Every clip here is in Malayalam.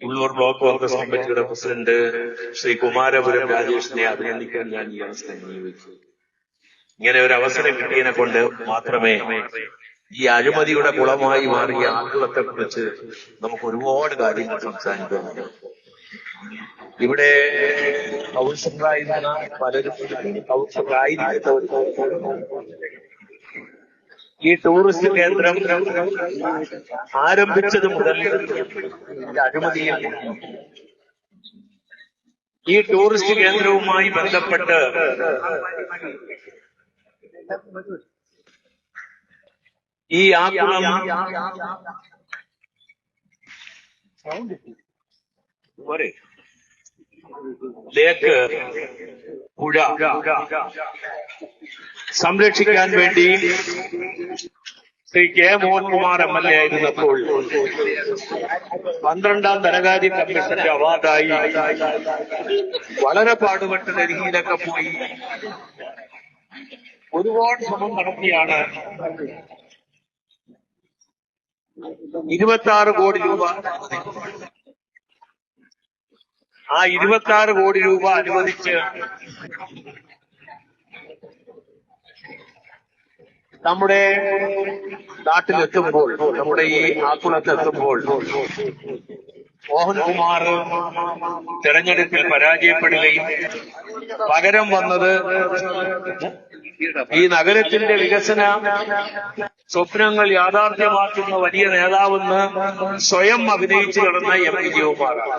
ഉള്ളൂർ ബ്ലോക്ക് കോൺഗ്രസ് കമ്മിറ്റിയുടെ പ്രസിഡന്റ് ശ്രീ കുമാരപുരം രാജേഷിനെ അഭിനന്ദിക്കാൻ ഞാൻ ഈ അവസരം വിനിയോഗിച്ചു ഇങ്ങനെ ഒരു അവസരം കിട്ടിയതിനെ കൊണ്ട് മാത്രമേ ഈ അഴിമതിയുടെ കുളമായി മാറിയ ആളുകളത്തെ കുറിച്ച് നമുക്ക് ഒരുപാട് കാര്യങ്ങൾ സംസാരിക്കാനുണ്ട് ഇവിടെ കൗൺസിലറായിരുന്ന പലരും കൗൺസിലറായിരിക്കുന്നവർ ഈ ടൂറിസ്റ്റ് കേന്ദ്രം ആരംഭിച്ചത് മുതൽ അഴിമതിയിൽ ഈ ടൂറിസ്റ്റ് കേന്ദ്രവുമായി ബന്ധപ്പെട്ട് ഈ ആക്കുളം ലേക്ക് പുഴ. സംരക്ഷിക്കാൻ വേണ്ടി Shri K Mohankumar M L A ആയിരുന്നപ്പോൾ പന്ത്രണ്ടാം ധനകാര്യ കമ്മീഷന്റെ അവാർഡായി വളരെ പാടുപെട്ട് ഡൽഹിയിലൊക്കെ പോയി ഒരുപാട് ശ്രമം നടത്തിയാണ് ഇരുപത്തി ആറ് കോടി രൂപ ആ ഇരുപത്തി ആറ് കോടി രൂപ അനുവദിച്ച് നമ്മുടെ നാട്ടിലെത്തുമ്പോൾ നമ്മുടെ ഈ ആക്കുളത്തെത്തുമ്പോൾ മോഹൻകുമാർ തെരഞ്ഞെടുപ്പിൽ പരാജയപ്പെടുകയും പകരം വന്നത് ഈ നഗരത്തിന്റെ വികസന സ്വപ്നങ്ങൾ യാഥാർത്ഥ്യമാക്കുന്ന വലിയ നേതാവെന്ന് സ്വയം അഭിനയിച്ചു കിടന്ന എം വിജയകുമാറാണ്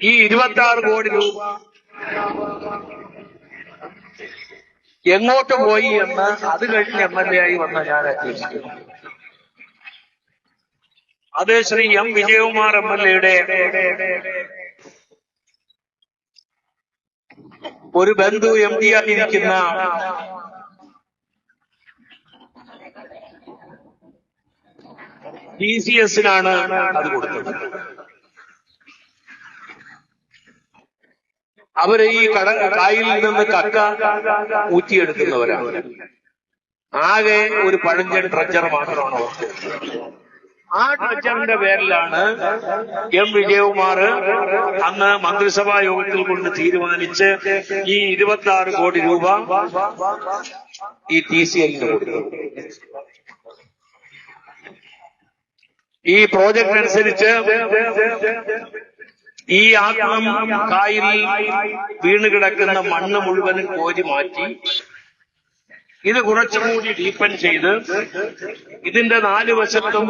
ഈ ഇരുപത്തി ആറ് കോടി രൂപ എങ്ങോട്ട് പോയി എന്ന് അത് കഴിഞ്ഞ് എം എൽ എ ആയി വന്ന ഞാൻ അന്വേഷിക്കുന്നു അത് Shri M Vijayakumar M L എയുടെ ഒരു ബന്ധു എം ഡി ആയിരിക്കുന്ന ടി സി എസിനാണ് അത് കൊടുത്തത്. അവർ ഈ കട കായിൽ നിന്ന് കക്ക ഊറ്റിയെടുക്കുന്നവരാണ്. ആകെ ഒരു പഴഞ്ചൻ ട്രച്ചർ മാത്രമാണ് ആ ട്രച്ചറിന്റെ പേരിലാണ് എം വിജയകുമാർ അന്ന് മന്ത്രിസഭാ യോഗത്തിൽ കൊണ്ട് തീരുമാനിച്ച് ഈ ഇരുപത്തി ആറ് കോടി രൂപ ഈ ടി സി എല്ലിന് കൊടുത്തു ഈ പ്രോജക്ട് അനുസരിച്ച് ഈ ആക്രം കായലിൽ വീണ് കിടക്കുന്ന മണ്ണ് മുഴുവനും കോരി മാറ്റി. ഇത് കുറച്ചുകൂടി ഡീപ്പൻ ചെയ്ത് ഇതിന്റെ നാല് വശത്തും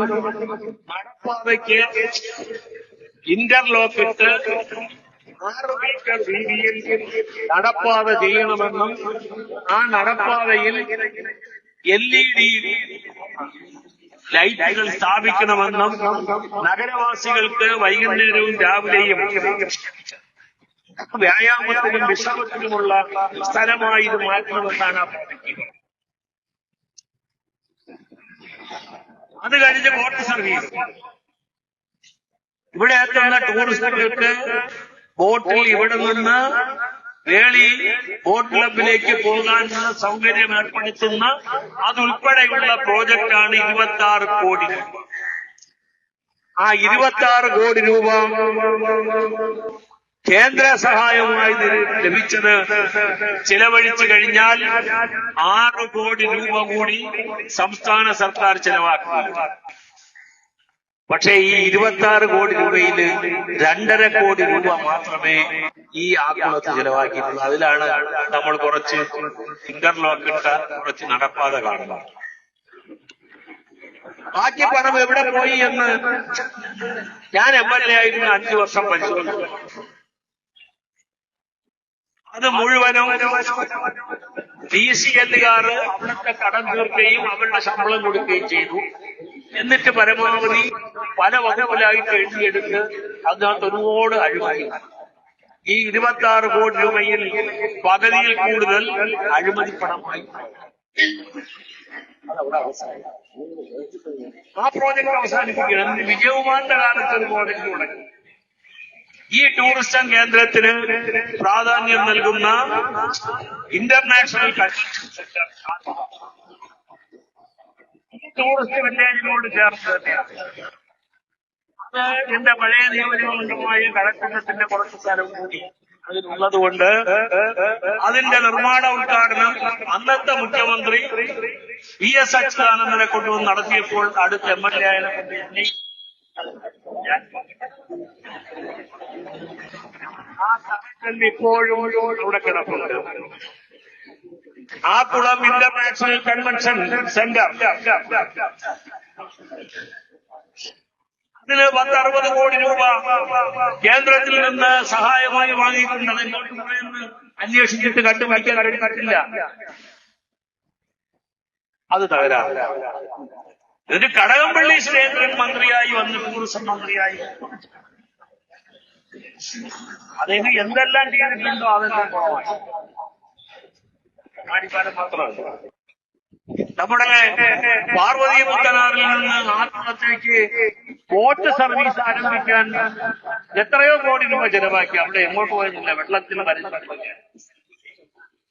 നടപ്പാതയ്ക്ക് ഇന്റർലോക്ക് ഇട്ട് ആറ് മീറ്റർ വീതിയിൽ നടപ്പാത ചെയ്യണമെന്നും ആ നടപ്പാതയിൽ എൽ ഇ ഡി ലൈറ്റുകൾ സ്ഥാപിക്കണമെന്നും നഗരവാസികൾക്ക് വൈകുന്നേരവും രാവിലെയും വ്യായാമത്തിനും വിശ്രമത്തിനുമുള്ള സ്ഥലമായി ഇത് മാറ്റണമെന്നാണ് അത് കഴിഞ്ഞ് ബോട്ട് സർവീസ്. ഇവിടെ എത്തുന്ന ടൂറിസ്റ്റുകൾക്ക് ബോട്ടിൽ ഇവിടെ നിന്ന് വേളി ബോട്ട് ക്ലബിലേക്ക് പോകാനുള്ള സൗകര്യം ഏർപ്പെടുത്തുന്ന അതുൾപ്പെടെയുള്ള പ്രോജക്റ്റാണ് ഇരുപത്തി ആറ് കോടി ആ ഇരുപത്തി ആറ് കോടി രൂപ കേന്ദ്ര സഹായമായി ലഭിച്ചത് ചിലവഴിച്ചു കഴിഞ്ഞാൽ ആറ് കോടി രൂപ കൂടി സംസ്ഥാന സർക്കാർ ചെലവാക്കുക പക്ഷേ ഈ ഇരുപത്തി ആറ് കോടി രൂപയിൽ രണ്ടര കോടി രൂപ മാത്രമേ ഈ ആക്കുളത്ത് ചെലവാക്കിയിട്ടുള്ളൂ. അതിലാണ് നമ്മൾ കുറച്ച് ഇന്റർലോക്ക് ഇട്ട കുറച്ച് നടപ്പാത കാണുന്നത്. ബാക്കി പണം എവിടെ പോയി എന്ന് ഞാൻ എം എൽ എ ആയിരുന്നു അഞ്ചു വർഷം പരിശോധിച്ചു അത് മുഴുവനും ഡി സി എല്ലുകാർ അവിടുത്തെ കടം തീർക്കുകയും അവരുടെ ശമ്പളം കൊടുക്കുകയും ചെയ്തു. എന്നിട്ട് പരമാവധി പല വകുപ്പിലായി എഴുതിയെടുത്ത് അതിനകത്ത് ഒരുപാട് അഴിമതി. ഈ ഇരുപത്തി ആറ് കോടി രൂപയിൽ പകുതിയിൽ കൂടുതൽ അഴിമതി പണമായി ആ പ്രോജക്ട് അവസാനിപ്പിക്കണം. വിജയകുമാറിന്റെ കാലത്ത് ഒരു പ്രോജക്ട് തുടങ്ങി ഈ ടൂറിസം കേന്ദ്രത്തിന് പ്രാധാന്യം നൽകുന്ന ഇന്റർനാഷണൽ കൺവെൻഷൻ സെന്റർ ടൂറിസ്റ്റ് വില്ലേജിനോട് ചേർന്ന് തന്നെയാണ്. എന്റെ പഴയ നിയോജകമണ്ഡലമായ കഴക്കൂട്ടത്തിന്റെ കുറച്ച് സ്ഥലം കൂടി അതിനുള്ളത് കൊണ്ട് അതിന്റെ നിർമ്മാണ ഉദ്ഘാടനം അന്നത്തെ മുഖ്യമന്ത്രി വി എസ് അച്യുതാനന്ദനെ കൊണ്ടുവന്ന് നടത്തിയപ്പോൾ അടുത്ത എം എൽ എ ആയതിനെ ആ കണക്ഷൻ ഇപ്പോഴും അവിടെ കിടപ്പുണ്ട്. ആ കുളം ഇന്റർനാഷണൽ കൺവെൻഷൻ സെന്റർ. അതിന് പത്തറുപത് കോടി രൂപ കേന്ദ്രത്തിൽ നിന്ന് സഹായമായി വാങ്ങിയിട്ടുണ്ട്. അന്വേഷിച്ചിട്ട് കണ്ടു കണ്ടുപിടിക്കാൻ പറ്റില്ല അത് തകരാറ്. ഇതിന് കടകംപള്ളി സുരേന്ദ്രൻ മന്ത്രിയായി വന്ന് ടൂറിസം മന്ത്രിയായി. അദ്ദേഹം എന്തെല്ലാം ചെയ്തിട്ടുണ്ടോ അതെല്ലാം കുറവായി കാണിക്കാനും മാത്രമല്ല നമ്മുടെ പാർവതി മുത്തനാറിൽ നിന്ന് ആത്മഹത്യക്ക് ബോട്ട് സർവീസ് ആരംഭിക്കാൻ എത്രയോ കോടി രൂപ ചെലവാക്കി. അവിടെ എങ്ങോട്ട് പോയിരുന്നില്ല വെള്ളത്തിൽ വരച്ചു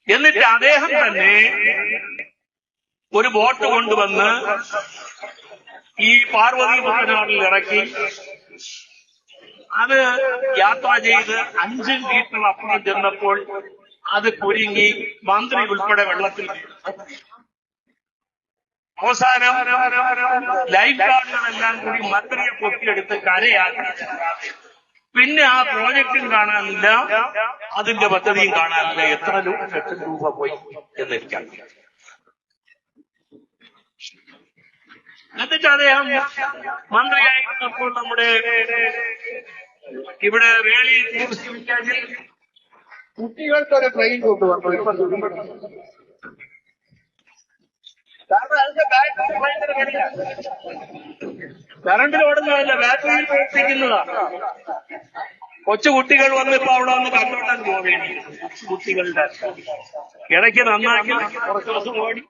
എന്നിട്ട് അദ്ദേഹം തന്നെ ഒരു ബോട്ട് കൊണ്ടുവന്ന് ഈ പാർവതി മുത്തനാറിൽ ഇറക്കി. അത് യാത്ര ചെയ്ത് അഞ്ച് മീറ്റർ അപ്പുറം ചെന്നപ്പോൾ അത് കുരുങ്ങി മന്ത്രി ഉൾപ്പെടെ വെള്ളത്തിൽ. അവസാനം ലൈഫ് ഗാർഡുകളെല്ലാം കൂടി മന്ത്രിയെ പൊക്കിയെടുത്ത് കരയാക്കി പിന്നെ ആ പ്രോജക്റ്റും കാണാനില്ല അതിന്റെ പദ്ധതിയും കാണാനില്ല. എത്ര ലക്ഷം രൂപ പോയി എന്നെനിക്കറിയാം എന്നിട്ട് അദ്ദേഹം മന്ത്രിയായിരുന്നപ്പോൾ നമ്മുടെ ഇവിടെ വേളി ടൂറിസ്റ്റ് വില്ലേജിൽ കുട്ടികൾക്കൊരു ട്രെയിൻ കൊണ്ടുവന്നു. ഇപ്പൊ തുരുമ്പെടുത്തു. കാരണം അതിന്റെ ബാറ്ററി ഭയങ്കര വിലയാണ്. കറണ്ടിൽ ഓടുന്നതല്ല ബാറ്ററിയിൽ പ്രവർത്തിക്കുന്നതാ. കൊച്ചു കുട്ടികൾ വന്ന് ഇപ്പൊ അവിടെ വന്ന് കണ്ടോട്ടാൻ പോവേണ്ടി കുട്ടികളുടെ ഇടയ്ക്ക് നന്നാക്കി കുറച്ച് ദിവസം ഓടി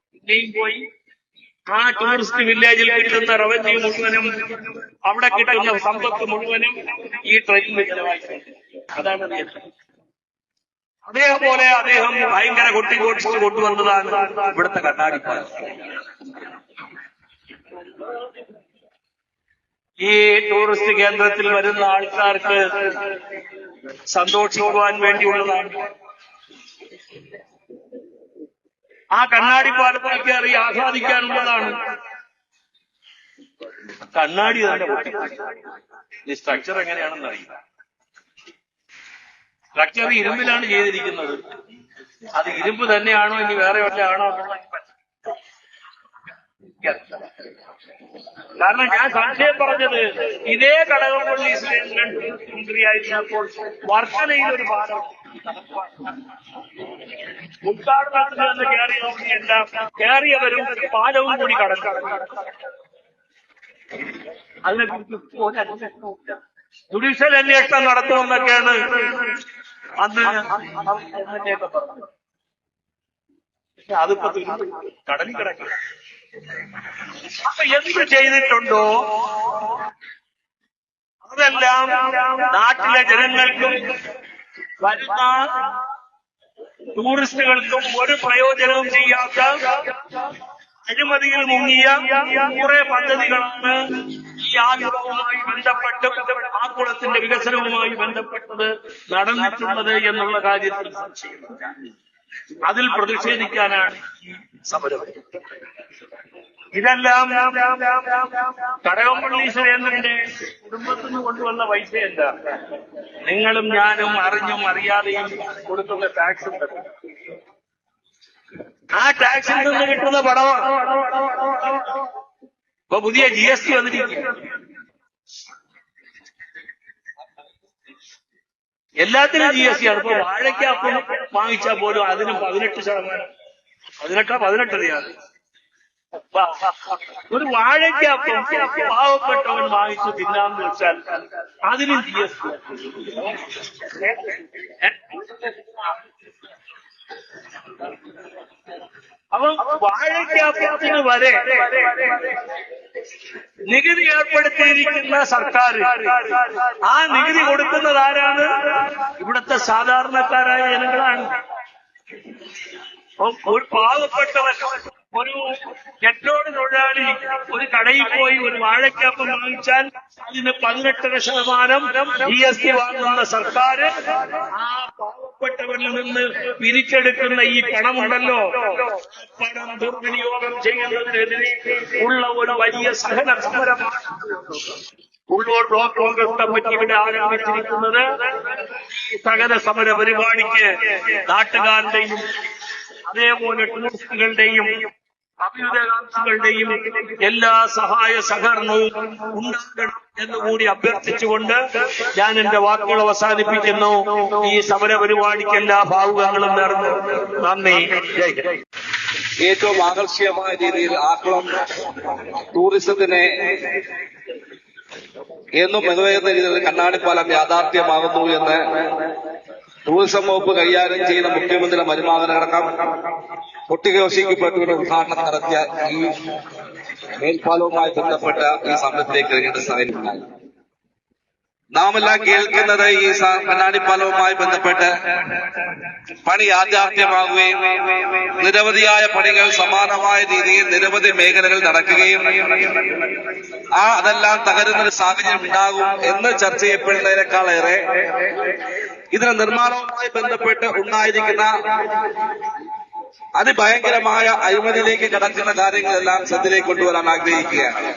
പോയി. ആ ടൂറിസ്റ്റ് വില്ലേജിൽ കിട്ടുന്ന റവന്യൂ മുഴുവനും അവിടെ കിട്ടുന്ന സമ്പത്ത് മുഴുവനും ഈ ട്രെയിനിൽ ചെലവായി. അതാണ്. അതേപോലെ അദ്ദേഹം ഭയങ്കര കൊട്ടിക്കോട്ടിച്ച് കൊണ്ടുവന്നതാണ് ഇവിടുത്തെ കണ്ണാടിപ്പാലം ഈ ടൂറിസ്റ്റ് കേന്ദ്രത്തിൽ വരുന്ന ആൾക്കാർക്ക് സന്തോഷിക്കുവാൻ വേണ്ടിയുള്ളതാണ്. ആ കണ്ണാടിപ്പാലത്തിൽ കയറി ആസ്വാദിക്കാനുള്ളതാണ്. കണ്ണാടി തന്നെ. ഈ സ്ട്രക്ചർ എങ്ങനെയാണെന്ന് അറിയില്ല. സ്ട്രക്ചർ ഇരുമ്പിലാണ് ചെയ്തിരിക്കുന്നത്. അത് ഇരുമ്പ് തന്നെയാണോ ഇനി വേറെ വല്ല ആണോ? കാരണം ഞാൻ സംശയം പറഞ്ഞത് ഇതേ കടകംപള്ളി സുരേന്ദ്രൻ മന്ത്രിയായിരുന്നപ്പോൾ വർക്കലയിൽ ഒരു പാഠം ഉദ്ഘാടനത്തിൽ നിന്ന് കയറി നോക്കിയെല്ലാം കയറിയവരും പാലവും കൂടി കടന്നു അതിനെക്കുറിച്ച്. ജുഡീഷ്യൽ അന്വേഷണം നടത്തുമെന്നൊക്കെയാണ് അന്ന് അതിപ്പോ എന്ത് ചെയ്തിട്ടുണ്ടോ? അതെല്ലാം നാട്ടിലെ ജനങ്ങൾക്കും വരുന്ന ടൂറിസ്റ്റുകൾക്കും ഒരു പ്രയോജനവും ചെയ്യാത്ത അഴിമതിയിൽ മുങ്ങിയ കുറെ പദ്ധതികളാണ് ഈ ആഗ്രഹവുമായി ബന്ധപ്പെട്ട് ആക്കുളത്തിന്റെ വികസനവുമായി ബന്ധപ്പെട്ടത് നടന്നിട്ടുള്ളത് എന്നുള്ള കാര്യത്തിൽ അതിൽ പ്രതിഷേധിക്കാനാണ് സമരം. ഇതെല്ലാം കടകംപള്ളി സുരേന്ദ്രന്റെ കുടുംബത്തിൽ നിന്ന് കൊണ്ടുവന്ന പൈസയല്ല. നിങ്ങളും ഞാനും അറിഞ്ഞും അറിയാതെയും കൊടുക്കുന്ന ടാക്സ് ഉണ്ടല്ലോ. ആ ടാക്സിൽ നിന്ന് കിട്ടുന്ന പണമാണ് ഇപ്പൊ പുതിയ ജി എസ് ടി വന്നിരിക്കുക എല്ലാത്തിനും ജി എസ് ടി ആണ്. ഇപ്പൊ വാഴയ്ക്കപ്പം വാങ്ങിച്ചാൽ പോലും അതിന് പതിനെട്ട് ശതമാനം. പതിനെട്ടാ പതിനെട്ടറിയാതെ ഒരു വാഴയ്ക്കപ്പം പാവപ്പെട്ടവൻ വാങ്ങിച്ചു തിന്നാന്ന് വെച്ചാൽ അതിനും ജി എസ് അപ്പം വാഴയ്ക്കപ്പത്തിന് വരെ നികുതി ഏർപ്പെടുത്തിയിരിക്കുന്ന സർക്കാർ. ആ നികുതി കൊടുക്കുന്നത് ആരാണ്? ഇവിടുത്തെ സാധാരണക്കാരായ ജനങ്ങളാണ്. ഒരു പാവപ്പെട്ടവൻ. ഒരു കെട്ടോട് തൊഴിലാളി ഒരു കടയിൽ പോയി ഒരു വാഴക്കാപ്പം വാങ്ങിച്ചാൽ അതിന് പതിനെട്ടര ശതമാനം ജി എസ് ടി വാങ്ങുന്ന സർക്കാർ ആ പാവപ്പെട്ടവരിൽ നിന്ന് പിരിച്ചെടുക്കുന്ന ഈ പണമുണ്ടല്ലോ. പണം ദുർവിനിയോഗം ചെയ്യുന്നതിനെതിരെ ഉള്ള ഒരു വലിയ സഹന സമരമാണ് ഉള്ളൂർ ബ്ലോക്ക് കോൺഗ്രസ് കമ്മിറ്റി ഇവിടെ ആരംഭിച്ചിരിക്കുന്നത്. സഹന സമര പരിപാടിക്ക് നാട്ടുകാരുടെയും അതേപോലെ ടൂറിസ്റ്റുകളുടെയും അഭ്യുദയകാംക്ഷികളുടെയും എല്ലാ സഹായ സഹകരണവും ഉണ്ടാകണം എന്നുകൂടി അഭ്യർത്ഥിച്ചുകൊണ്ട് ഞാൻ എന്റെ വാക്കുകൾ അവസാനിപ്പിക്കുന്നു ഈ സമര പരിപാടിക്ക് എല്ലാ ഭാവുകങ്ങളും നേർന്നു നന്ദി. ഏറ്റവും ആകർഷകമായ രീതിയിൽ ആക്കുളം ടൂറിസത്തിനെ എന്നും മികവേറുന്ന രീതിയിൽ കണ്ണാടിപ്പാലം യാഥാർത്ഥ്യമാകുന്നു എന്ന് ടൂറിസം വകുപ്പ് കൈകാര്യം ചെയ്യുന്ന മുഖ്യമന്ത്രിയുടെ മരുമാകനടക്കം കൊട്ടിഘോഷിക്കപ്പെട്ടുകൊണ്ട് ഉദ്ഘാടനം നടത്തിയ ഈ മേൽപ്പാലവുമായി ബന്ധപ്പെട്ട ഈ സമയത്തേക്ക് കഴിഞ്ഞിട്ട് സഹകരിക്കുന്നത് നാം കേൾക്കുന്നത് ഈ കണ്ണാടിപ്പാലവുമായി ബന്ധപ്പെട്ട് പണി യാഥാർത്ഥ്യമാകുകയും നിരവധിയായ പണികൾ സമാനമായ രീതിയിൽ നിരവധി മേഖലകൾ നടക്കുകയും ആ അതെല്ലാം തകരുന്നൊരു സാഹചര്യം ഉണ്ടാകും എന്ന് ചർച്ച ചെയ്യപ്പെടുന്നതിനേക്കാളേറെ ഇതിന്റെ നിർമ്മാണവുമായി ബന്ധപ്പെട്ട് ഉണ്ടായിരിക്കുന്ന അതിഭയങ്കരമായ അഴിമതിയിലേക്ക് കടക്കുന്ന കാര്യങ്ങളെല്ലാം ശ്രദ്ധയിലേക്ക് കൊണ്ടുവരാൻ ആഗ്രഹിക്കുകയാണ്.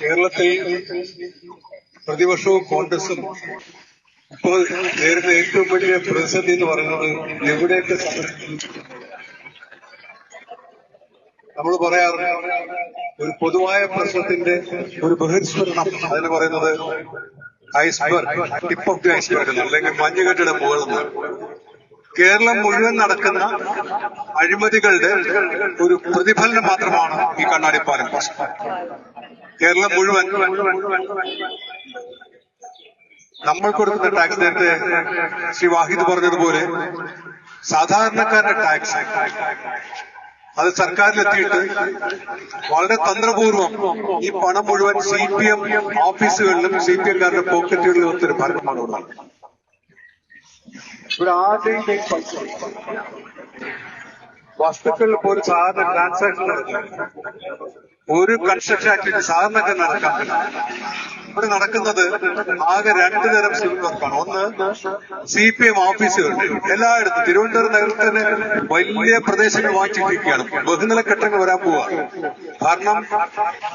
കേരളത്തിൽ പ്രതിപക്ഷവും കോൺഗ്രസും ഇപ്പോൾ നേരിടുന്ന ഏറ്റവും വലിയ പ്രതിസന്ധി എന്ന് പറയുന്നത് എവിടെയൊക്കെ നമ്മൾ പറയാറുണ്ട് ഒരു പൊതുവായ പ്രശ്നത്തിന്റെ ഒരു ബഹിർസ്ഫുരണം അതിന് പറയുന്നത് iceberg tip of the iceberg അല്ലെങ്കിൽ മഞ്ഞുകെട്ടിയുടെ മുകളിൽ കേരളം മുഴുവൻ നടക്കുന്ന അഴിമതികളുടെ ഒരു പ്രതിഫലനം മാത്രമാണ് ഈ കണ്ണാടിപ്പാലം കേരളം മുഴുവൻ നമ്മൾ കൊടുക്കുന്ന ടാക്സ് നേരത്തെ ശ്രീ വാഹിദ് പറഞ്ഞതുപോലെ സാധാരണക്കാരുടെ ടാക്സ് അത് സർക്കാരിലെത്തിയിട്ട് വളരെ തന്ത്രപൂർവം ഈ പണം മുഴുവൻ സി പി എം ഓഫീസുകളിലും സി പി എംകാരുടെ പോക്കറ്റുകളിലും ഒത്തിരി ഭരണമാണ് ഇവിടെ ആരുടെയും പൈസ വസ്തുക്കളിൽ പോലും സാധാരണ ട്രാൻസാക്ഷൻ ഒരു കൺസ്ട്രക്ഷൻ ആക്ടിവിറ്റി സാധാരണ നടക്കാം. ഇവിടെ നടക്കുന്നത് ആകെ രണ്ടു തരം സിവിൽ വർക്കാണ് ഒന്ന് സി പി എം ഓഫീസുകളുണ്ട് എല്ലായിടത്തും. തിരുവനന്തപുരം നഗരത്തിൽ തന്നെ വലിയ പ്രദേശങ്ങൾ വാങ്ങിച്ചിരിക്കുകയാണ് ബഹുനില ഘട്ടങ്ങൾ വരാൻ പോവുക കാരണം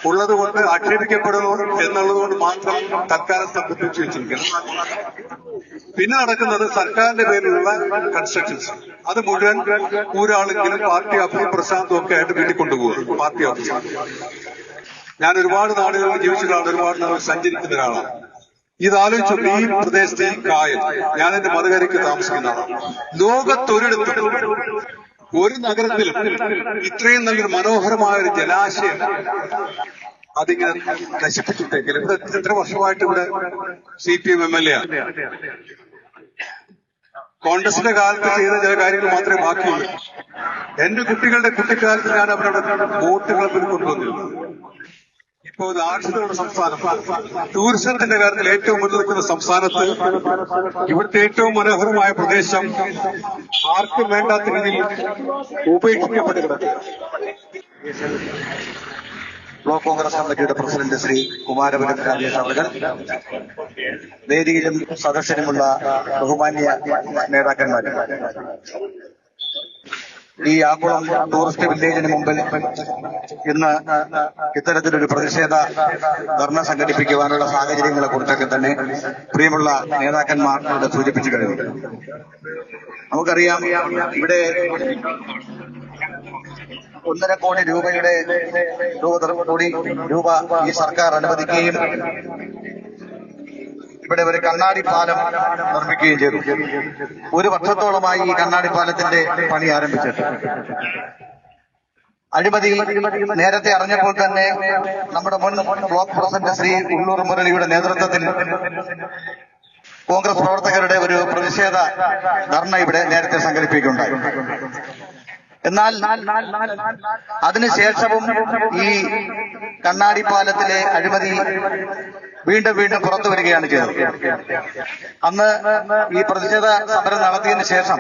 ഉള്ളത് കൊണ്ട് ആക്ഷേപിക്കപ്പെടുന്നു എന്നുള്ളത് കൊണ്ട് മാത്രം തൽക്കാലം സംബന്ധിച്ച് വെച്ചിരിക്കുന്നു പിന്നെ നടക്കുന്നത് സർക്കാരിന്റെ പേരിലുള്ള കൺസ്ട്രക്ഷൻസ് അത് മുഴുവൻ ഒരാളെങ്കിലും പാർട്ടി ഓഫീസ് പ്രശാന്തും ഒക്കെ ആയിട്ട് വീട്ടിൽ പാർട്ടി ഓഫീസ്. ഞാൻ ഒരുപാട് നാളുകൾ ജീവിച്ചിട്ടാണ് ഒരുപാട് നാളുകൾ സഞ്ചരിക്കുന്ന ഒരാളാണ്. ഇത് ആലോചിച്ചു ഈ പ്രദേശത്തെ ഈ കായൽ ഞാൻ എന്റെ മറുകരയ്ക്ക് താമസിക്കുന്ന ആളാണ്. ലോകത്തൊരിടത്തും ഒരു നഗരത്തിലും ഇത്രയും നല്ലൊരു മനോഹരമായ ഒരു ജലാശയം അതിങ്ങനെ നശിപ്പിച്ചിട്ടേക്കില്ല. ഇവിടെ എത്ര വർഷമായിട്ട് ഇവിടെ C P M M L A ആണ് കോൺഗ്രസിന്റെ കാലത്ത് ചെയ്ത ചില കാര്യങ്ങൾ മാത്രമേ ബാക്കിയുള്ളൂ. എന്റെ കുട്ടികളുടെ കുട്ടിക്കാലത്ത് ഞാൻ അവരുടെ വോട്ട് ക്ലബിൽ കൊണ്ടുവന്നിരുന്നു ഇപ്പോൾ ഇത് ആർഷിതയുടെ സംസ്ഥാനം. ടൂറിസത്തിന്റെ കാര്യത്തിൽ ഏറ്റവും മുന്നിൽ നിൽക്കുന്ന സംസ്ഥാനത്ത് ഇവിടുത്തെ ഏറ്റവും മനോഹരമായ പ്രദേശം ആർക്കും വേണ്ടാത്ത രീതിയിൽ ഉപേക്ഷിക്കപ്പെട്ട് കിടക്കുക ബ്ലോക്ക് കോൺഗ്രസ് കമ്മിറ്റിയുടെ പ്രസിഡന്റ് ശ്രീ കുമാരപുരം രാജേഷ് അവർ വേദിയിലും സദസ്സിലുമുള്ള ബഹുമാന്യ നേതാക്കന്മാർ ഈ ആക്കുളം ടൂറിസ്റ്റ് വില്ലേജിന് മുമ്പിൽ ഇന്ന് ഇത്തരത്തിലൊരു പ്രതിഷേധ ധർണ സംഘടിപ്പിക്കുവാനുള്ള സാഹചര്യങ്ങളെ കുറിച്ചൊക്കെ തന്നെ പ്രിയമുള്ള നേതാക്കന്മാർ ഇവിടെ സൂചിപ്പിച്ചു കഴിഞ്ഞു. നമുക്കറിയാം ഇവിടെ ഒന്നര കോടി രൂപയുടെ രൂപ കോടി രൂപ ഈ സർക്കാർ അനുവദിക്കുകയും ഇവിടെ ഒരു കണ്ണാടി പാലം നിർമ്മിക്കുകയും ചെയ്തു. ഒരു വർഷത്തോളമായി ഈ കണ്ണാടി പാലത്തിന്റെ പണി ആരംഭിച്ചിട്ടുണ്ട്. അഴിമതി നേരത്തെ അറിഞ്ഞപ്പോൾ തന്നെ നമ്മുടെ മുൻ ബ്ലോക്ക് പ്രസിഡന്റ് ശ്രീ ഉള്ളൂർ മുരളിയുടെ നേതൃത്വത്തിൽ കോൺഗ്രസ് പ്രവർത്തകരുടെ ഒരു പ്രതിഷേധ ധർണ ഇവിടെ നേരത്തെ സംഘടിപ്പിക്കുകയുണ്ടായി. എന്നാൽ അതിനുശേഷവും ഈ കണ്ണാടി പാലത്തിലെ അഴിമതി വീണ്ടും വീണ്ടും പുറത്തു വരികയാണ് ചെയ്തത്. അന്ന് ഈ പ്രതിഷേധ സമരം നടത്തിയതിനു ശേഷം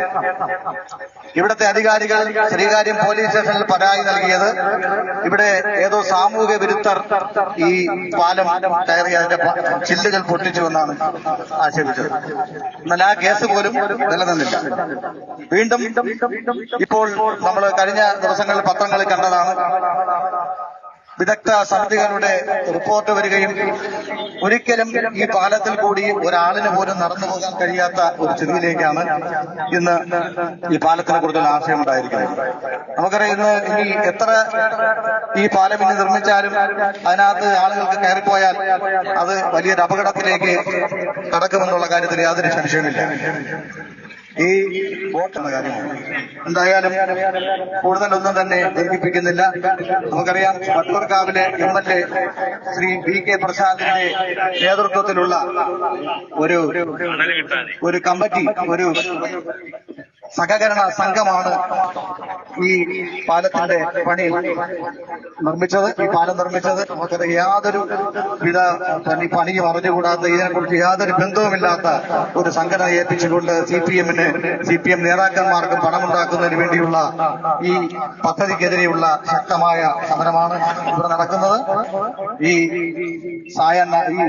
ഇവിടുത്തെ അധികാരികൾ ശ്രീകാര്യം പോലീസ് സ്റ്റേഷനിൽ പരാതി നൽകിയത് ഇവിടെ ഏതോ സാമൂഹ്യ വിരുദ്ധർ ഈ പാലം കയറി അതിന്റെ ചില്ലുകൾ പൊട്ടിച്ചു എന്നാണ് ആക്ഷേപിച്ചത്. എന്നാൽ ആ കേസ് പോലും നിലനിന്നില്ല. വീണ്ടും ഇപ്പോൾ നമ്മൾ കഴിഞ്ഞ ദിവസങ്ങളിൽ പത്രങ്ങളിൽ കണ്ടതാണ് വിദഗ്ധ സമിതികളുടെ റിപ്പോർട്ട് വരികയും ഒരിക്കലും ഈ പാലത്തിൽ കൂടി ഒരാളിന് പോലും നടന്നു പോകാൻ കഴിയാത്ത ഒരു സ്ഥിതിയിലേക്കാണ് ഇന്ന് ഈ പാലത്തിനെ കുറിച്ചുള്ള ആശയം ഉണ്ടായിരിക്കുന്നത്. നമുക്കറിയാം ഇന്ന് ഇനി എത്ര ഈ പാലം ഇനി നിർമ്മിച്ചാലും അതിനകത്ത് ആളുകൾക്ക് കയറിപ്പോയാൽ അത് വലിയൊരു അപകടത്തിലേക്ക് കടക്കുമെന്നുള്ള കാര്യത്തിൽ യാതൊരു സംശയമില്ല ഈ വോട്ട് എന്ന കാര്യമാണ് എന്തായാലും കൂടുതലൊന്നും തന്നെ ധരിപ്പിക്കുന്നില്ല നമുക്കറിയാം വട്ടൂർക്കാവിലെ M L A Shri V K പ്രസാദിന്റെ നേതൃത്വത്തിലുള്ള ഒരു ഒരു കമ്മിറ്റി ഒരു സഹകരണ സംഘമാണ് ഈ പാലത്തിന്റെ പണി നിർമ്മിച്ചത്. ഈ പാലം നിർമ്മിച്ചത് നമുക്കത് യാതൊരു വിധ പണി പണിയും അറിഞ്ഞുകൂടാത്ത ഇതിനെക്കുറിച്ച് യാതൊരു ബന്ധവുമില്ലാത്ത ഒരു സംഘടന ഏൽപ്പിച്ചുകൊണ്ട് സി പി എമ്മിന് സി പി എം നേതാക്കന്മാർക്ക് പണമുണ്ടാക്കുന്നതിന് വേണ്ടിയുള്ള ഈ പദ്ധതിക്കെതിരെയുള്ള ശക്തമായ സമരമാണ് ഇവിടെ നടക്കുന്നത്. ഈ സായ ഈ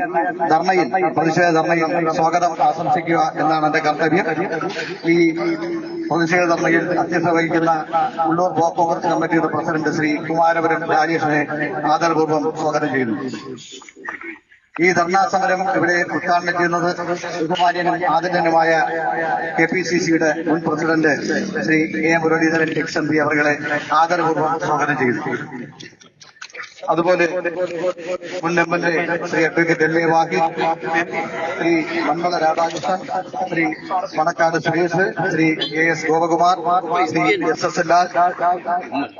ധർണയിൽ പ്രതിഷേധ ധർണയിൽ സ്വാഗതം ആശംസിക്കുക എന്നാണ് എന്റെ കർത്തവ്യം. ഈ പ്രതിഷേധ ധർണയിൽ അധ്യക്ഷത വഹിക്കുന്ന ഉള്ളൂർ ബ്ലോക്ക് കോൺഗ്രസ് കമ്മിറ്റിയുടെ പ്രസിഡന്റ് ശ്രീ കുമാരപുരം രാജേഷിനെ ആദരപൂർവം സ്വാഗതം ചെയ്യുന്നു. ഈ ധർണാ സമരം ഇവിടെ ഉദ്ഘാടനം ചെയ്യുന്നത് ബഹുമാന്യനും ആദരണീയനുമായ കെ പി സി സിയുടെ മുൻ president Shri A. Muraleedharan ex. M. P. അവരുടെ ആദരപൂർവം സ്വാഗതം ചെയ്യുന്നു. അതുപോലെ മുൻ M L A Shri advocate L A Vahi Shri Manmala Radhakrishnan Shri Manakkad Suresh Shri A S Gopakumar Shri S S Lal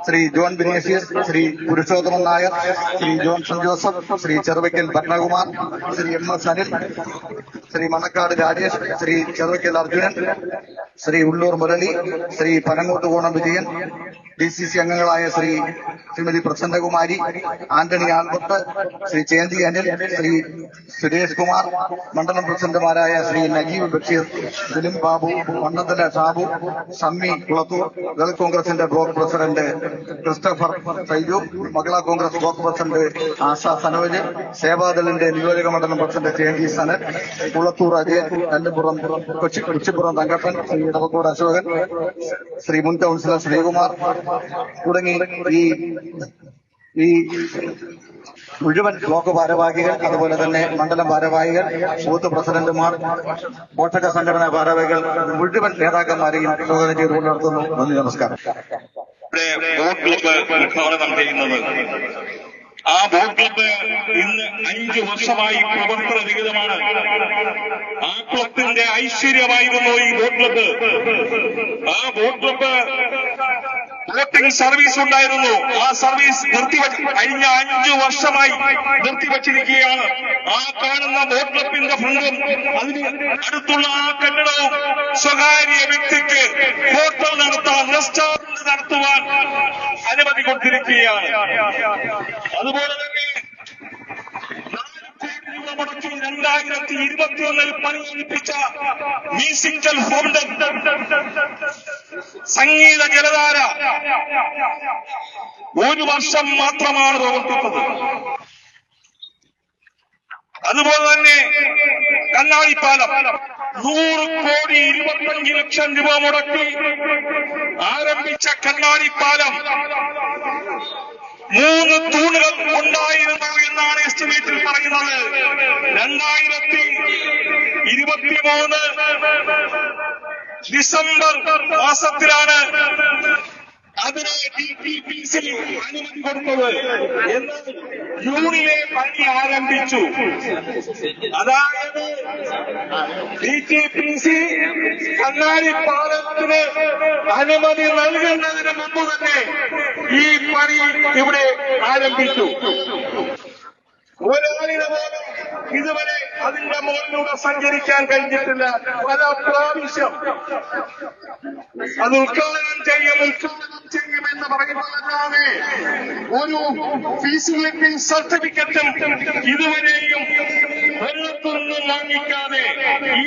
Shri John Binesius Shri Purushothaman Nair Shri Johnson Joseph Shri Cheruvaykkal Bharanakumar Shri M S Anil Shri Manakkad Rajesh Shri Cheruvaikkal Arjunan Shri Ulloor Murali Shri Panangottu Konam Vijayan D C C അംഗങ്ങളായ ശ്രീ ശ്രീമതി പ്രസന്നകുമാരി ആന്റണി ആൽബർട്ട് ശ്രീ ചേന്തി അനിൽ ശ്രീ സുരേഷ് കുമാർ മണ്ഡലം പ്രസിഡന്റുമാരായ ശ്രീ നജീബ് ബഷീർ ദിലിം ബാബു മണ്ണന്തല സാബു സമ്മി കുളത്തൂർ ദളിത് കോൺഗ്രസിന്റെ block president Christopher Saiju Mahila Congress block president Asha Sanoj സേവാദളിന്റെ നിയോജക മണ്ഡലം പ്രസിഡന്റ് ചേന്തി സനൽ കുളത്തൂർ അജയ് കല്ലുപുറം കൊച്ചി കൊച്ചിപ്പുറം തങ്കപ്പൻ ശ്രീ ഇടവക്കോട് അശോകൻ ശ്രീ മുൻ കൗൺസിലർ ശ്രീകുമാർ തുടങ്ങി ഈ ഈ മുഴുവൻ ബ്ലോക്ക് ഭാരവാഹികൾ അതുപോലെ തന്നെ മണ്ഡലം ഭാരവാഹികൾ ബൂത്ത് പ്രസിഡന്റുമാർ പോഷക സംഘടനാ ഭാരവാഹികൾ മുഴുവൻ നേതാക്കന്മാരെയും അഭിസംബോധന ചെയ്തുകൊണ്ട് നടത്തുന്നു നന്ദി നമസ്കാരം. ക്ലബ് ആ ബോട്ട് ക്ലബ്ബ് ഇന്ന് അഞ്ചു വർഷമായി പ്രവർത്തനരഹിതമാണ്. ആ ക്ലബിന്റെ ഐശ്വര്യമായിരുന്നു ഈ ബോട്ട് ക്ലബ്ബ് ആ ബോട്ട് ക്ലബ്ബ് ബോട്ടിംഗ് സർവീസ് ഉണ്ടായിരുന്നു. ആ സർവീസ് നിർത്തിവെച്ച് കഴിഞ്ഞ അഞ്ചു വർഷമായി നിർത്തിവച്ചിരിക്കുകയാണ്. ആ കാണുന്ന ബോട്ട് ക്ലബിന്റെ ഫണ്ടും അതിന് അടുത്തുള്ള ആ കെട്ടിടവും സ്വകാര്യ വ്യക്തിക്ക് ഹോട്ടൽ നടത്താൻ റെസ്റ്റോറന്റ് നടത്തുവാൻ അനുമതി കൊടുത്തിരിക്കുകയാണ്. അതുപോലെ തന്നെ രൂപ മുടക്കി രണ്ടായിരത്തി ഇരുപത്തിയൊന്നിൽ പണിയെടുപ്പിച്ച മ്യൂസിക്കൽ ഫൗണ്ടൻ സംഗീത ജലധാര ഒരു വർഷം മാത്രമാണ് പ്രവർത്തിച്ചത് അതുപോലെ തന്നെ കണ്ണാടിപ്പാലം നൂറ് കോടി ഇരുപത്തഞ്ച് ലക്ഷം രൂപ മുടക്കി ആരംഭിച്ച കണ്ണാടിപ്പാലം മൂന്ന് തൂണുകൾ ഉണ്ടായിരുന്നു എന്നാണ് എസ്റ്റിമേറ്റിൽ പറയുന്നത്. രണ്ടായിരത്തി ഇരുപത്തിമൂന്ന് ഡിസംബർ മാസത്തിലാണ് അതിന് ടി പി സി അനുമതി കൊടുത്തത്. എന്ന് ജൂണിലെ പണി ആരംഭിച്ചു. അതായത് ഡി ടി പി സി കണ്ണാടി പാലത്തിന് അനുമതി നൽകുന്നതിന് മുമ്പ് തന്നെ ഈ പണി ഇവിടെ ആരംഭിച്ചു. ഒരാളിന് പോലും ഇതുവരെ അതിന്റെ മുകളിലൂടെ സഞ്ചരിക്കാൻ കഴിഞ്ഞിട്ടില്ല. പല പ്രാവശ്യം. അത് ഉദ്ഘാടനം ചെയ്യും ഉദ്ഘാടനം ചെയ്യും എന്ന് പറയുന്നതല്ലാതെ ഒരു ഫീസിലിറ്റി സർട്ടിഫിക്കറ്റും ഇതുവരെയും വെള്ളത്തൊന്നും വാങ്ങിക്കാതെ ഈ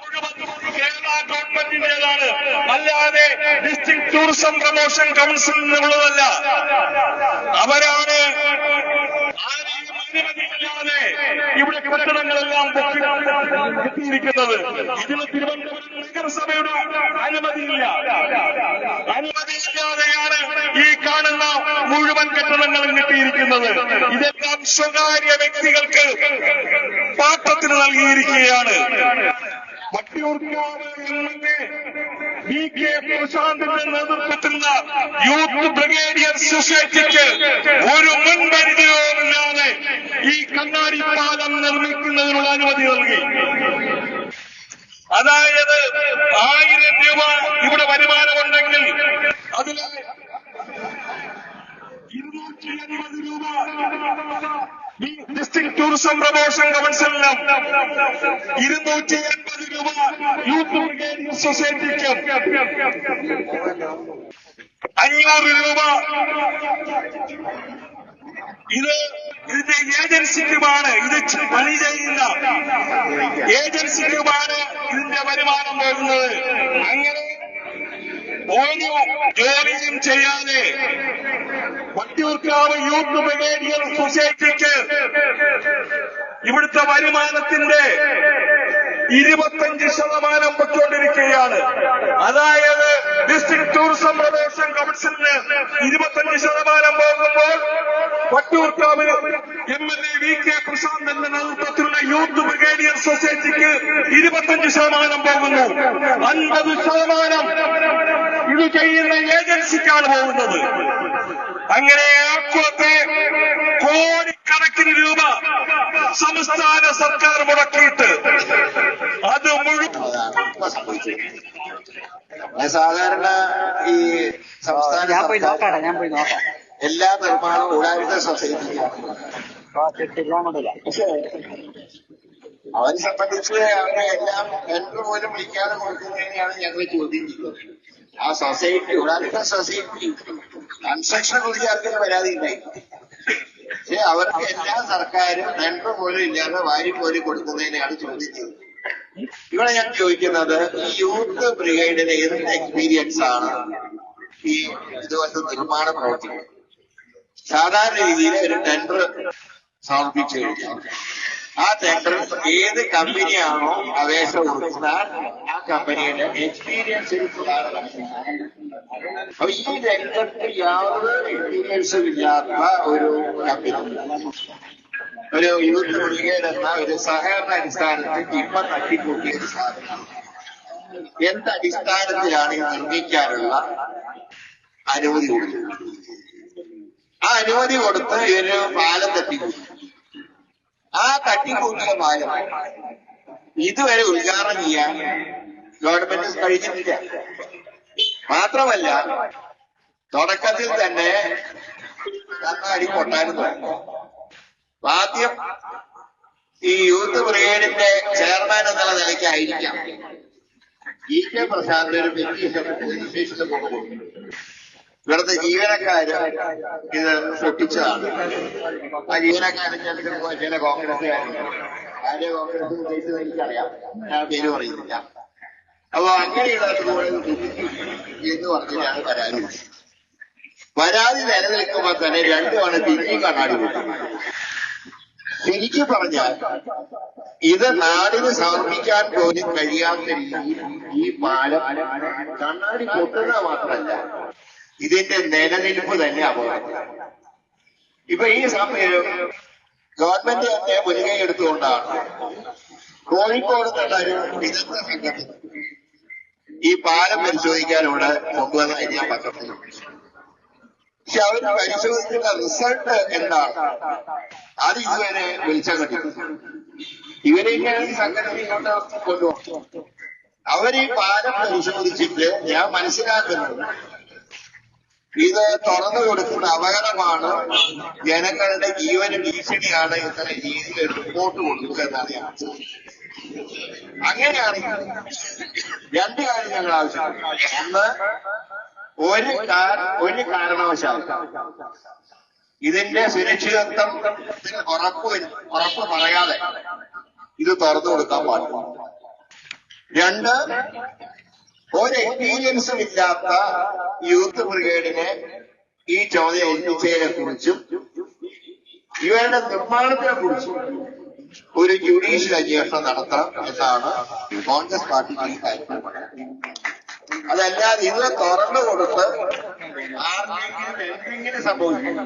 മുഴുവൻ കേരള ഗവൺമെന്റിന്റേതാണ്. അല്ലാതെ ഡിസ്ട്രിക്ട് ടൂറിസം പ്രൊമോഷൻ കൗൺസിലിൽ നിന്നുള്ളതല്ല അവരാണ് ആരെയും അനുമതിയില്ലാതെ ഇവിടെ കെട്ടിടങ്ങളെല്ലാം കെട്ടിയിരിക്കുന്നത് ഇതിന് തിരുവനന്തപുരം നഗരസഭയുടെ അനുമതിയില്ല. അനുമതിയില്ലാതെയാണ് ഈ കാണുന്ന മുഴുവൻ കെട്ടിടങ്ങളും കിട്ടിയിരിക്കുന്നത്. ഇതെല്ലാം സ്വകാര്യ വ്യക്തികൾക്ക് പാട്ടത്തിന് നൽകിയിരിക്കുകയാണ്. വട്ടിയൂർക്കാവ് എമ്മിന്റെ വി കെ പ്രശാന്തിന്റെ നേതൃത്വത്തിലുള്ള യൂത്ത് ബ്രിഗേഡിയർ സൊസൈറ്റിക്ക് ഒരു മുൻപരിചയവുമില്ലാതെ ഈ കണ്ണാടി പാലം നിർമ്മിക്കുന്നതിനുള്ള അനുമതി നൽകി അതായത് ആയിരം രൂപ ഇവിടെ വരുമാനമുണ്ടെങ്കിൽ അതിൽ ഇരുന്നൂറ്റി അൻപത് രൂപ ഡിസ്ട്രിക്ട് ടൂറിസം പ്രമോഷൻ കൗൺസിലിനും ഇരുന്നൂറ്റി യൂത്ത് ബ്രിഗേഡ് സൊസൈറ്റിക്കും അഞ്ഞൂറ് രൂപ. ഇത് ഇതിന്റെ ഏജൻസിക്കുമാണ്. ഇത് ച- പണി ചെയ്യുന്ന ഏജൻസിക്കുമാണ് ഇതിന്റെ വരുമാനം പോകുന്നത്. അങ്ങനെ ഒരു ജോലിയും ചെയ്യാതെ വട്ടിയൂർക്കാവ് യൂത്ത് ബ്രിഗേഡിയർ സൊസൈറ്റിക്ക് ഇവിടുത്തെ വരുമാനത്തിന്റെ ഇരുപത്തഞ്ച് ശതമാനം പൊയ്ക്കൊണ്ടിരിക്കുകയാണ്. അതായത് ഡിസ്ട്രിക്ട് ടൂറിസം പ്രൊമോഷൻ കൗൺസിലിന് ഇരുപത്തഞ്ച് ശതമാനം പോകുമ്പോൾ Vattiyoorkavu M L A V K Prashanth എന്ന നേതൃത്വത്തിലുള്ള യൂത്ത് ബ്രിഗേഡിയർ സൊസൈറ്റിക്ക് ഇരുപത്തഞ്ച് ശതമാനം പോകുന്നു. അൻപത് ശതമാനം ഇത് ചെയ്യുന്ന ഏജൻസിക്കാണ് പോകുന്നത്. അങ്ങനെ ആക്കുവത്തെ കോടിക്കണക്കിന് രൂപ സംസ്ഥാന സർക്കാർ മുടക്കിയിട്ട് ഇപ്പൊ സാധാരണ ഈ സംസ്ഥാന ഞാൻ പോയി സർക്കാർ നോക്കാം ഞാൻ പോയി നോക്കാം. എല്ലാ നിർമ്മാണവും കൂടാതെ സൊസൈറ്റി പക്ഷേ അവരെ സംബന്ധിച്ച് അവരെ എല്ലാം എന്ത് പോലും വിളിക്കാതെ കൊടുക്കുന്നതിനെയാണ് ഞങ്ങൾ ചോദ്യം ചെയ്യുന്നത്. ആ സൊസൈറ്റി ഉടാത്ത സൊസൈറ്റി കൺസ്ട്രക്ഷൻ കുറിച്ച് ആർക്കും പരാതി ഉണ്ടായി പക്ഷെ അവർക്ക് എല്ലാ സർക്കാരും ടെൻഡർ പോലും ഇല്ലാതെ വാരി പോലും കൊടുക്കുന്നതിനെയാണ് ചോദ്യം ചെയ്യുന്നത്. ഇവിടെ ഞാൻ ചോദിക്കുന്നത് യൂത്ത് ബ്രിഗേഡിന് എന്ത് എക്സ്പീരിയൻസ് ആണ് ഈ ഇതുപോലത്തെ നിർമ്മാണ പ്രവർത്തികൾ? സാധാരണ രീതിയിൽ ഒരു ടെൻഡർ സമർപ്പിച്ചു കഴിഞ്ഞാൽ ആ ടെൻഡർ ഏത് കമ്പനിയാണോ അപേക്ഷ കൊടുത്താൽ ആ കമ്പനിയുടെ എക്സ്പീരിയൻസ് അപ്പൊ ഈ രംഗത്ത് യാതൊരു എക്സ്പീരിയൻസും ഇല്ലാത്ത ഒരു കമ്പനി ഒരു യൂത്ത് ബ്രിഗേഡ് എന്ന ഒരു സഹകരണ അടിസ്ഥാനത്തിൽ ഇപ്പൊ തട്ടിക്കൂട്ടിയ ഒരു സാധനം എന്ത് അടിസ്ഥാനത്തിലാണ് ഇത് നിർമ്മിക്കാനുള്ള അനുമതി കൊടുത്തത്? ആ അനുമതി കൊടുത്ത് ഇവർ പാലം തട്ടിക്കൂട്ടി. ആ തട്ടിക്കൂട്ടിയ പാലം ഇതുവരെ ഉദ്ഘാടനം ചെയ്യാൻ ഗവൺമെന്റ് കഴിഞ്ഞിട്ടില്ല. മാത്രമല്ല തുടക്കത്തിൽ തന്നെ കണ്ണാടി കൊട്ടാനും തുടങ്ങി. ആദ്യം ഈ യൂത്ത് ബ്രിഗേഡിന്റെ ചെയർമാൻ എന്നുള്ള നിലയ്ക്കായിരിക്കാം ഇ കെ പ്രസാദിന്റെ ഒരു പോകുന്നു ഇവിടുത്തെ ജീവനക്കാര് ഇത് പൊട്ടിച്ചതാണ് ആ പോയ ചില കോൺഗ്രസ്സുകാരുണ്ട്. ആരെ കോൺഗ്രസ് ഉദ്ദേശിച്ചത് എനിക്കറിയാം. പേര് പറയുന്നില്ല അപ്പൊ അങ്ങനെയുള്ള എന്ന് പറഞ്ഞിട്ടാണ് പരാതി പരാതി നിലനിൽക്കുമ്പോൾ തന്നെ രണ്ടുമാണ് തിരിഞ്ഞു കണ്ണാടി പൊട്ടി ശരിക്കും പറഞ്ഞാൽ ഇത് നാടിന് സമർപ്പിക്കാൻ പോലും കഴിയാത്ത രീതിയിൽ ഈ പാലം കണ്ണാടി പൊട്ടുക മാത്രമല്ല ഇതിന്റെ നിലനിൽപ്പ് തന്നെ അപകടം. ഇപ്പൊ ഈ സമയം ഗവൺമെന്റ് തന്നെ മുൻകൈ എടുത്തുകൊണ്ടാണ് കോഴിക്കോട് നിന്നൊരു വിദഗ്ധ സംഘത്തിൽ ഈ പാലം പരിശോധിക്കാൻ കൊണ്ടുവന്നതായി ഞാൻ പത്രത്തിൽ പക്ഷെ അവർ പരിശോധിക്കുന്ന റിസൾട്ട് എന്താണ്? അത് ഇതുവരെ വെളിച്ചം കിട്ടും ഇവരെയൊക്കെയാണ് സംഘടന ഇങ്ങോട്ട് കൊണ്ടുപോകുന്നത്. അവർ ഈ പാലം പരിശോധിച്ചിട്ട് ഞാൻ മനസ്സിലാക്കുന്നത് ഇത് തുറന്നു കൊടുക്കുന്ന അപകടമാണ് ജനങ്ങളുടെ ജീവന് ഭീഷണിയാണ് ഇത്ര രീതിയിൽ റിപ്പോർട്ട് കൊടുക്കുക എന്നാണ് ഞാൻ അങ്ങനെയാണ് അങ്ങനെയാണെങ്കിൽ രണ്ട് കാര്യം ഞങ്ങൾ ആവശ്യപ്പെടുന്നു ഒന്ന് ഒരു ഒരു കാരണവശാൽ ഇതിന്റെ സുരക്ഷിതത്വം ഉറപ്പ് ഉറപ്പ് പറയാതെ ഇത് തുറന്നു കൊടുക്കാൻ പാടില്ല. രണ്ട് ഒരു എക്സ്പീരിയൻസും ഇല്ലാത്ത യൂത്ത് ബ്രിഗേഡിനെ ഈ ചോദ്യം ഒന്നിച്ചതിനെ കുറിച്ചും ഇവരുടെ നിർമ്മാണത്തിനെ കുറിച്ചും ഒരു ജുഡീഷ്യൽ അന്വേഷണം നടത്തണം എന്നാണ് കോൺഗ്രസ് പാർട്ടിക്ക് കാര്യം അതല്ലാതെ ഇത് തുറന്നു കൊടുത്ത് ആർക്കെങ്കിലും എന്തെങ്കിലും സംഭവിക്കും.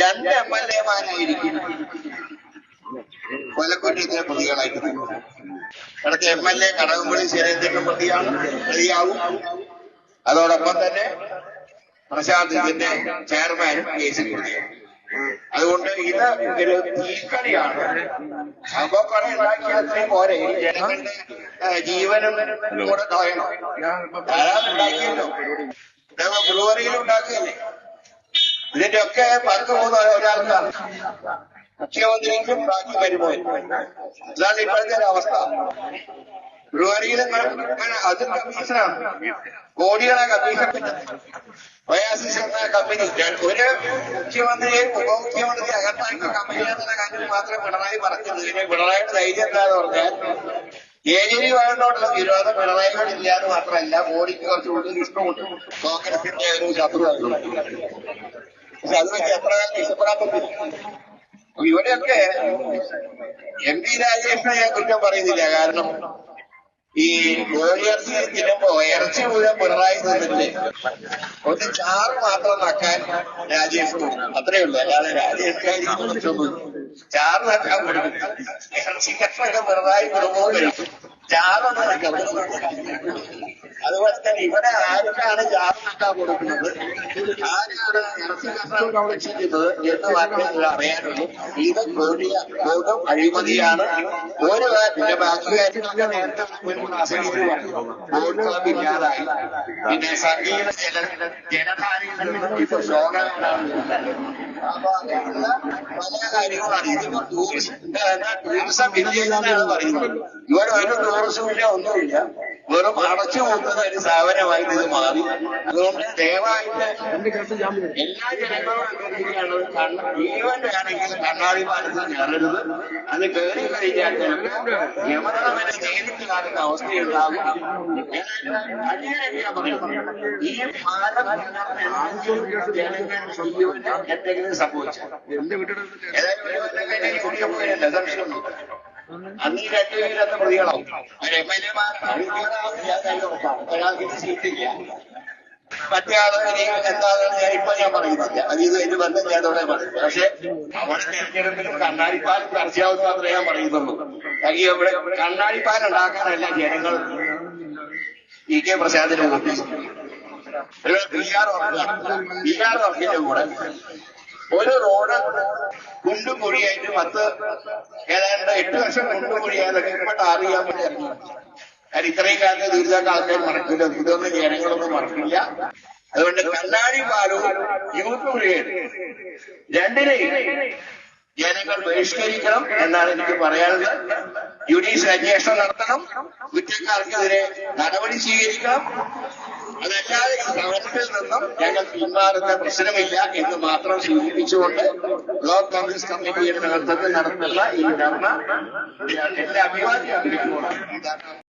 രണ്ട് എം എൽ എമാരായിരിക്കും കൊലക്കുറ്റത്തിന് പ്രതികളായിട്ട്. ഇടയ്ക്ക് എം എൽ എ കടകംപള്ളി സുരേന്ദ്രനും പ്രതിയാണ്. പ്രതിയാവും. അതോടൊപ്പം തന്നെ പ്രശാന്ത് ഇതിന്റെ ചെയർമാനും കേസിൽ പ്രതിയാവും. അതുകൊണ്ട് ഇത് ഒരു തീക്കളിയാണ് അപ്പൊ കുറെ ഉണ്ടാക്കിയാൽ പോരെ. ജനങ്ങളുടെ ജീവനും കൂടെ കളയണം. ധാരാളം ഉണ്ടാക്കിയല്ലോ. ബ്രുവറിയിൽ ഉണ്ടാക്കുകയല്ലേ ഇതിന്റെ ഒക്കെ പങ്ക് പോകുന്ന ഒരാൾക്കാണ്. മുഖ്യമന്ത്രിക്കും ബാക്കി വരുമോ ഇതാണ് ഇപ്പോഴത്തെ അവസ്ഥ. ബ്രുവറിയിൽ അത് കമ്മീഷനാണ്. കോടികളെ കമ്മീഷൻ എന്ന കമ്പനി ഒരു മുഖ്യമന്ത്രിയെ ഉപമുഖ്യമന്ത്രി അകത്താക്കി കമ്പനിയാണെന്ന കാര്യം മാത്രം പിണറായി പറഞ്ഞത് പിന്നെ പിണറായിയുടെ ധൈര്യം എന്താന്ന് പറഞ്ഞാൽ കേജ്രിവാളിനോടുള്ള വിരോധം പിണറായിയോടില്ല എന്ന് മാത്രമല്ല മോഡിക്ക് കുറച്ചുകൂടി ഇഷ്ടമുണ്ട്. കോൺഗ്രസിന്റെ ഒരു ശത്രുവായിട്ടുള്ള പക്ഷെ അത് വെച്ച് എത്ര കാലം ഇഷ്ടപ്പെടാത്ത ഇവിടെയൊക്കെ എം പി രാജേഷിനെ ഞാൻ കുറ്റം പറയുന്നില്ല. കാരണം ഈ കോഴിയിറച്ചി തിന്നുമ്പോ ഇറച്ചി മുഴുവൻ പിണറായി തിന്നില്ലേ ഒന്ന് ചാറ് മാത്രം നക്കാൻ രാജേഷ് കൊടുക്കും അത്രേ ഉള്ളൂ. അല്ലാതെ രാജേഷ് ചാറ് നക്കാൻ കൊടുക്കും ഇറച്ചി കഷ്ണൊക്കെ പിണറായി കുടുംബവും കഴിക്കും നക്കാൻ അതുപോലെ തന്നെ ഇവിടെ ആർക്കാണ് നക്കാൻ കൊടുക്കുന്നത്? ആരാണ് ഇറച്ചി എന്ന് മാത്രമേ അറിയാനുള്ളൂ. ഇത് കൊടിയ കൊടും അഴിമതിയാണ്. ഒരു പിന്നെ ബാക്കി നേരത്തെ ബോട്ട് ഇല്ലാതായി. പിന്നെ സംഗീത ജല ജനധാരയിൽ ഇപ്പൊ ശോകങ്ങളാണ് അപ്പൊ പല കാര്യങ്ങളാണ് ഇതിപ്പോ ടൂറിസം ടൂറിസം വില്ലേജെന്നാണ് പറയുന്നത്. ഇവിടെ ഒരു ടൂറിസം ഇല്ല ഒന്നുമില്ല. വെറും അടച്ചു പോകുന്ന ഒരു സ്ഥാപനമായിട്ട് ഇത് മാറി. അതുകൊണ്ട് ദയവായിട്ട് എല്ലാ ജനങ്ങളും ജീവന്റെ ആണെങ്കിൽ കണ്ണാടിമാരത്തിൽ കയറരുത്. അത് കയറി കഴിഞ്ഞാൽ യമനം വരെ നേരിട്ട് കാണുന്ന അവസ്ഥയുണ്ടാകും. ഞാൻ പറയുന്നത്. ഈ പാലം ജനങ്ങളുടെ ജീവന് എന്തെങ്കിലും സംഭവിച്ചു ഏതായാലും ഒരു കൊല്ലം കഴിഞ്ഞാൽ കുടിക്കാൻ പോയില്ല സംശയമൊന്നുമില്ല അന്ന് ഈ രണ്ടുപേരത്തെ പ്രതികളാവും എം എൽ ഒരാൾക്ക് ഇത് സീറ്റില്ല മറ്റേ ആൾ ഇനി എന്താണെന്ന് ഞാൻ ഇപ്പൊ ഞാൻ പറയുന്നില്ല അത് ഇത് അതിന് ബന്ധം ഞാൻ അവിടെ പറയുന്നത് പക്ഷെ അവിടെ തെരഞ്ഞെടുപ്പിൽ ചർച്ചയാവുന്ന മാത്രമേ ഞാൻ പറയുന്നുള്ളൂ ഈ ഇവിടെ ഉണ്ടാക്കാനല്ല ജനങ്ങൾ E K പ്രസാദിനെ vote B R B R വർക്കിന്റെ കൂടെ ഒരു റോഡ് കുണ്ടും കുഴിയായിട്ട് പത്ത് ഏതാണ്ട് എട്ട് വർഷം കുണ്ടും കുഴിയാതൊക്കെ ഇപ്പൊ അറിയാൻ വേണ്ടി ഇറങ്ങി ഇത്രയും കാലത്ത് തീർച്ചയായിട്ടും ആൾക്കാർ മറക്കില്ല. ഇതൊന്നും ജനങ്ങളൊന്നും മറക്കില്ല. അതുകൊണ്ട് കണ്ണാടി പാലവും യൂത്ത് ബ്രിഗേഡ് രണ്ടിനെയും ജനങ്ങൾ ബഹിഷ്കരിക്കണം എന്നാണ് എനിക്ക് പറയാനുള്ളത്. ജുഡീഷ്യൽ അന്വേഷണം നടത്തണം. കുറ്റക്കാർക്കെതിരെ നടപടി സ്വീകരിക്കണം. സമരത്തിൽ നിന്നും ഞങ്ങൾ പിന്മാറുന്ന പ്രശ്നമില്ല എന്ന് മാത്രം സൂചിപ്പിച്ചുകൊണ്ട് ബ്ലോക്ക് കോൺഗ്രസ് കമ്മിറ്റിയുടെ നേതൃത്വത്തിൽ നടത്തുന്ന ഈ ധർമ്മ എന്റെ അഭിവാദ്യം അറിയിച്ചുകൊണ്ട്